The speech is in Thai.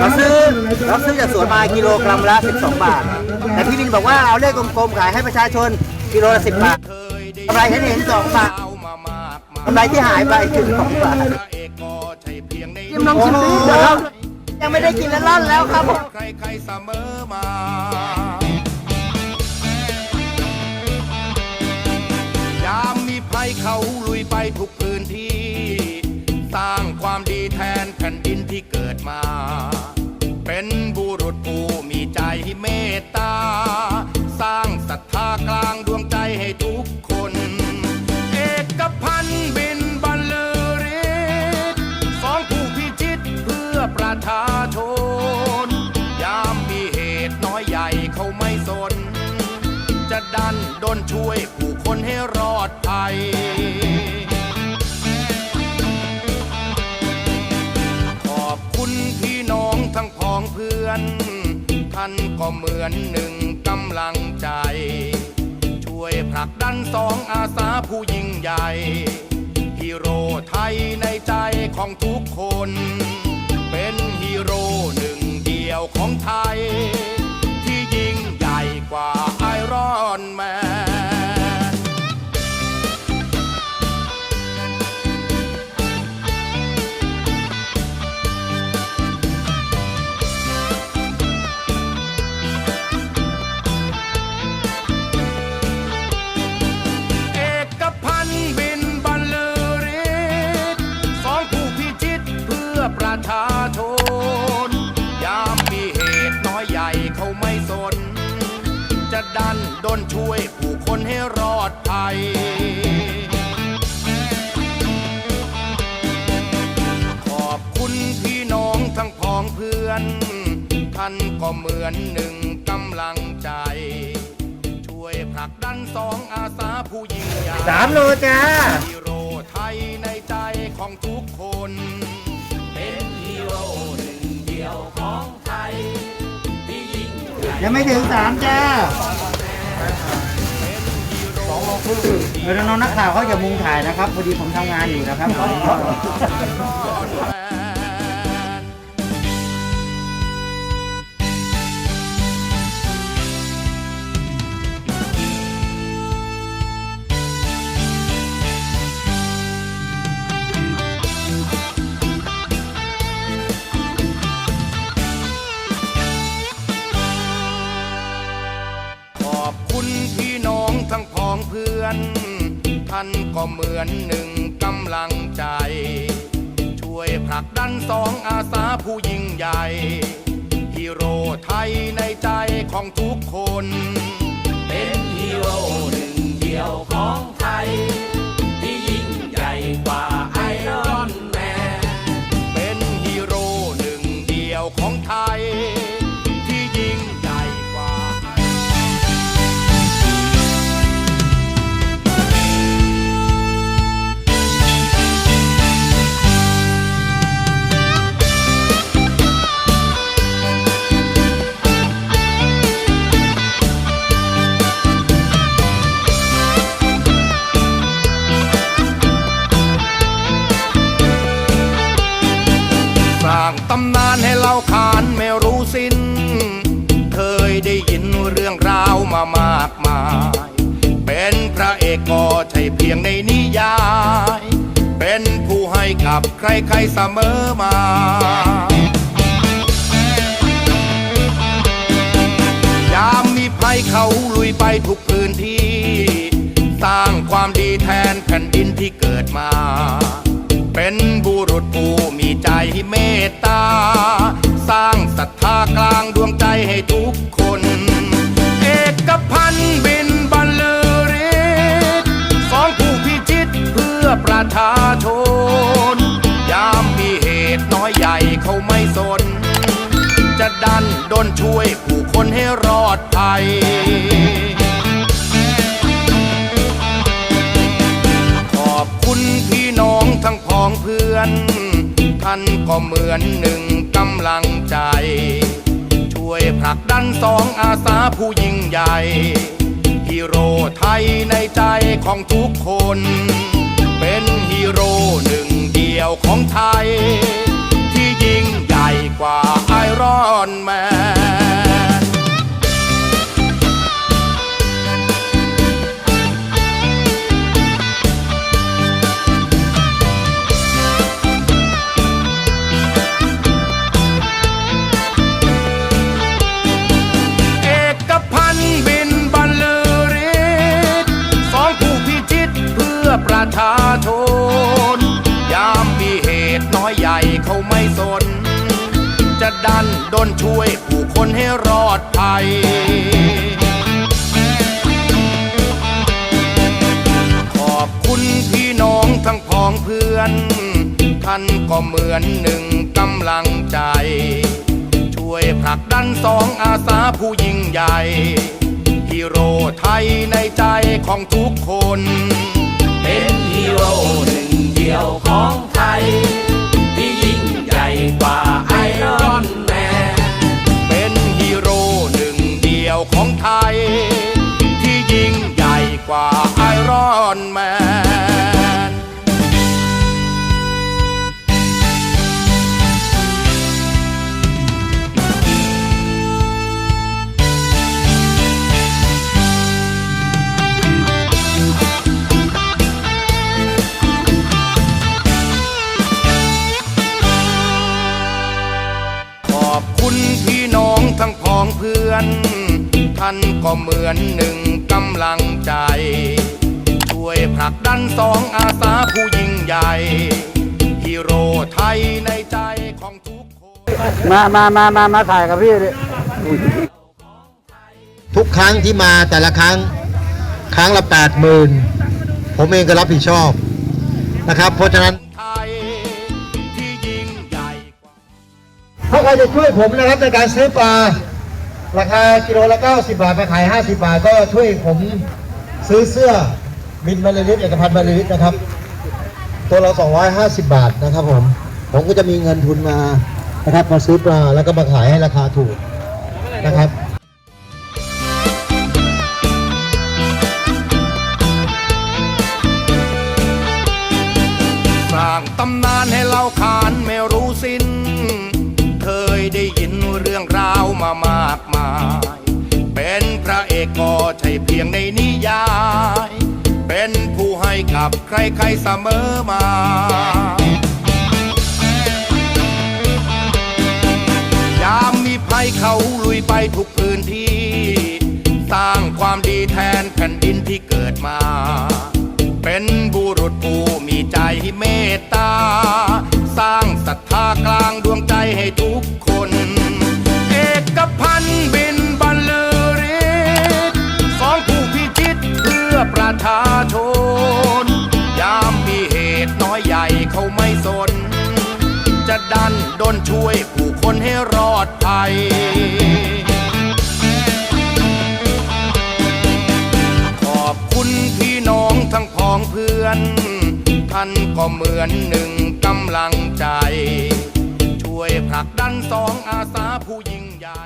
เราซื้อเราซื้อจากสวนมากิโลกรัมละ 12 บาท แต่พี่วินบอกว่าเอาเลขกลมๆขายให้ประชาชนกิโลละ 10 บาทกำไรเห็นเห็น2บาทกำไรที่หายไปคือ2บาทชิมลองชิมดูโอ้โหยังไม่ได้กินแล้วลั่นแล้วครับผมใครใครๆเสมอมายามมีภัยเขาลุยไปทุกพื้นที่สร้างความดีแท นแผ่นดินที่เกิดมา เป็นบุรุษผู้มีใจเมตตา สร้างศรัทธากลางดวงใจให้ทุกคน เอกพันธ์บินบรรลือฤทธิ์สองผู้พิชิตเพื่อประชาชน ยามมีเหตุน้อยใหญ่เขาไม่สน จะดันดนช่วยผู้คนให้รอดภัย เหมือนหนึ่งกำลังใจ ช่วยผลักดันสองอาสาผู้ยิ่งใหญ่ฮีโร่ไทยในใจของทุกคน เป็นฮีโร่หนึ่งเดียวของไทย ที่ยิ่งใหญ่กว่า ประชาชน ยามมีเหตุน้อยใหญ่เขาไม่สน จะดันดนช่วยผู้คนให้รอดภัย ขอบคุณพี่น้องทั้งพ้องเพื่อน ท่านก็เหมือนหนึ่งกำลังใจ ช่วยผลักดันสองอาสาผู้ยิ่งใหญ่สามโลจ้า ฮีโร่ไทยในใจของทุกคน เป็นฮีโร่หนึ่งเดียวของไทยที่ยิ่งใหญ่ยังไม่ถึงสามจ้าเออน้องๆนักข่าวเขาอย่ามุงถ่ายนะครับ พอดีผมทำงานอยู่นะครับขออนุญาตรอดแม ท่านก็เหมือนหนึ่งกำลังใจ ช่วยผลักดันสองอาสาผู้ยิ่งใหญ่ฮีโร่ไทยในใจของทุกคน เป็นฮีโร่หนึ่งเดียวของไทยำนานให้เราขานไม่รู้สิ้น เคยได้ยินเรื่องราวมามากมาย เป็นพระเอกก็ใช่เพียงในนิยาย เป็นผู้ให้กับใครๆเสมอมายามมีภัยเขาลุยไปทุกพื้นที่ สร้างความดีแทนแผ่นดินที่เกิดมา เป็นบุรุษผู้มีใจเมตตา สร้างศรัทธากลางดวงใจให้ทุกคน เอกพันธ์บินบรรลือฤทธิ์สองผู้พิจิตเพื่อประชาชน ยามมีเหตุน้อยใหญ่เขาไม่สน จะดันดนช่วยผู้คนให้รอดภัย ท่านก็เหมือนหนึ่งกำลังใจ ช่วยผลักดันสองอาสาผู้ยิ่งใหญ่ฮีโร่ไทยในใจของทุกคน เป็นฮีโร่หนึ่งเดียวของไทย ที่ยิ่งใหญ่กว่าไอรอนแมน เขาไม่สน จะดันดนช่วยผู้คนให้รอดภัย ขอบคุณพี่น้องทั้งพ้องเพื่อน ท่านก็เหมือนหนึ่งกำลังใจ ช่วยผลักดันสองอาสาผู้ยิ่งใหญ่ฮีโร่ไทยในใจของทุกคน เป็นฮีโร่หนึ่งเดียวของไทย กว่าไอรอนแมนเป็นฮีโร่หนึ่งเดียวของไทย ที่ยิ่งใหญ่กว่าไอรอนแมนานก็เหมือนหนึ่งกำลังใจ ช่วยผลักดันสองอาสาผู้ยิ่งใหญ่ ฮีโร่ไทยในใจของทุกคน มามามามามาถ่ายกับพี่ดิทุกครั้งที่มาแต่ละครั้ง ครั้งละแปดหมื่นผมเองก็รับผิดชอบนะครับ เพราะฉะนั้นไทยที่ยิ่งใหญ่กว่า ถ้าใครจะช่วยผมนะครับในการซื้อปลา ราคากิโลละ 90 บาทไปขาย 50 บาทก็ช่วยผมซื้อเสื้อมินมาริลิตเอกพันธ์มาริลิตนะครับ ตัวเรา250 บาทนะครับผม ผมก็จะมีเงินทุนมานะครับมาซื้อปลาแล้วก็มาขายให้ราคาถูกนะครับสร้างตำนานให้เราขานไม่รู้สิ้น เคยได้ยินเรื่องราวามากมาย เป็นพระเอกก็ใช่เพียงในนิยาย เป็นผู้ให้กับใครๆเสมอมายามมีภัยเขาลุยไปทุกพื้นที่ สร้างความดีแทนแผ่นดินที่เกิดมา เป็นบุรุษผู้มีใจเมตตา สร้างศรัทธากลางดวงใจให้ทุกคน พันบินบรรลือฤทธิ์สองผู้พิชิตเพื่อประชาชน ยามมีเหตุน้อยใหญ่เขาไม่สน จะดันดนช่วยผู้คนให้รอดภัย ขอบคุณพี่น้องทั้งพ้องเพื่อน ท่านก็เหมือนหนึ่งกำลังใจ ช่วยผลักดันสองอาสาผู้ยิ่งใหญ่